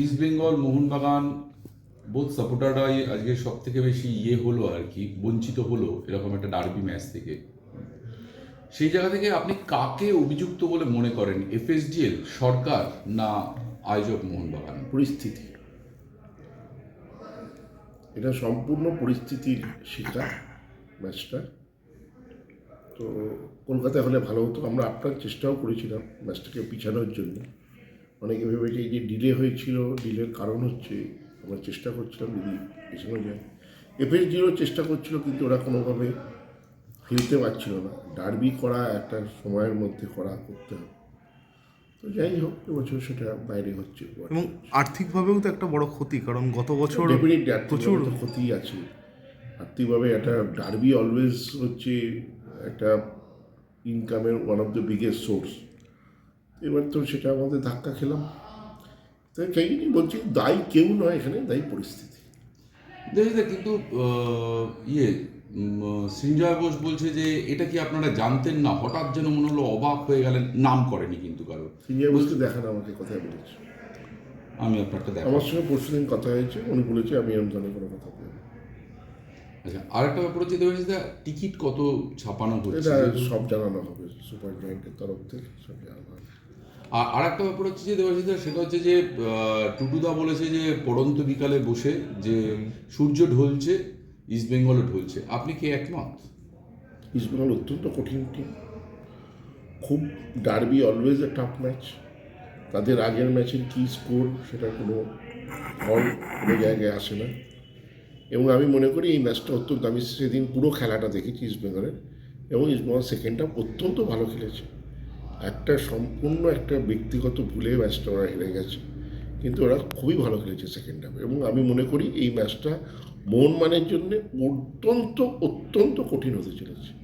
East Bengal Mohun Bagan বোধ সাপোর্টাররাই আজকে সব থেকে বেশি ইয়ে হলো আর কি, বঞ্চিত হলো এরকম একটা ডার্বি ম্যাচ থেকে। সেই জায়গা থেকে আপনি কাকে অভিযুক্ত বলে মনে করেন? এফএসডিএল সরকার না আয়োজক মোহনবাগান পরিস্থিতি। এটা সম্পূর্ণ পরিস্থিতির শিকার ম্যাচটা তো কলকাতায় হলে ভালো হতো, আমরা আপনার চেষ্টাও করেছিলাম ম্যাচটাকে পিছানোর জন্য। অনেকে ভেবেছে যে ডিলে হয়েছিল ডিলের কারণ হচ্ছে আমরা চেষ্টা করছিলাম যদি পেছানো যায়। এফএস জিরো চেষ্টা করছিল কিন্তু ওরা কোনোভাবে ফিরতে পারছিল না। ডার্বি করা একটা সময়ের মধ্যে করা করতে হবে। তো যাই হোক এবছর সেটা বাইরে হচ্ছে। এবং আর্থিকভাবেও তো একটা বড় ক্ষতি কারণ গত বছর প্রচুর ক্ষতি আছে। আর্থিকভাবে একটা ডার্বি অলওয়েজ হচ্ছে একটা ইনকামের one of the biggest source এবার তো সেটা আমাদের ধাক্কা খেলাম। তাই সেই জন্যই বলছি দায়ী কেউ নয় এখানে দায়ী পরিস্থিতি। দেখি কিন্তু ইয়ে উম, সৃঞ্জয় ঘোষ বলছে যে এটা কি আপনারা জানতেন না? হঠাৎ যেন মনে হলো অবাক হয়ে গেলেন নাম করেনি কিন্তু কারও সিনিয়র বসকে দেখান আমাকে কথায় বলেছে। আমি আপনারটা দেখ আমার সঙ্গে পরশুদিন কথা হয়েছে উনি বলেছে আমি এরকম ধরনের কোনো কথা বলি আচ্ছা আরেকটা ব্যাপার হচ্ছে দেবাশিস টিকিট কত ছাপানো হচ্ছে? এটা সব জানানো হবে সুপার জায়েন্টের তরফ থেকে সব জানানো হবে। আর আরেকটা ব্যাপার হচ্ছে যে দেবাশিস সেটা হচ্ছে যে টুটুদা বলেছে যে পড়ন্ত বিকালে বসে যে সূর্য ঢলছে, ইস্ট বেঙ্গলও ঢলছে। আপনি কি একমত? ইস্টবেঙ্গল অত্যন্ত কঠিন টিম খুব derby always a tough match তাদের আগের ম্যাচের কী স্কোর সেটা কোনো ফল কোনো জায়গায় আসে না। এবং আমি মনে করি এই ম্যাচটা অত্যন্ত, আমি সেদিন পুরো খেলাটা দেখেছি ইস্টবেঙ্গলের এবং ইস্টবেঙ্গল সেকেন্ড হাফ অত্যন্ত ভালো খেলেছে। একটা সম্পূর্ণ একটা ব্যক্তিগত ভুলে ম্যাচটা ওরা হেরে গেছে। কিন্তু ওরা খুবই ভালো খেলেছে সেকেন্ড হাফে এবং আমি মনে করি এই ম্যাচটা মোহনমানের জন্যে অত্যন্ত অত্যন্ত কঠিন হতে চলেছে।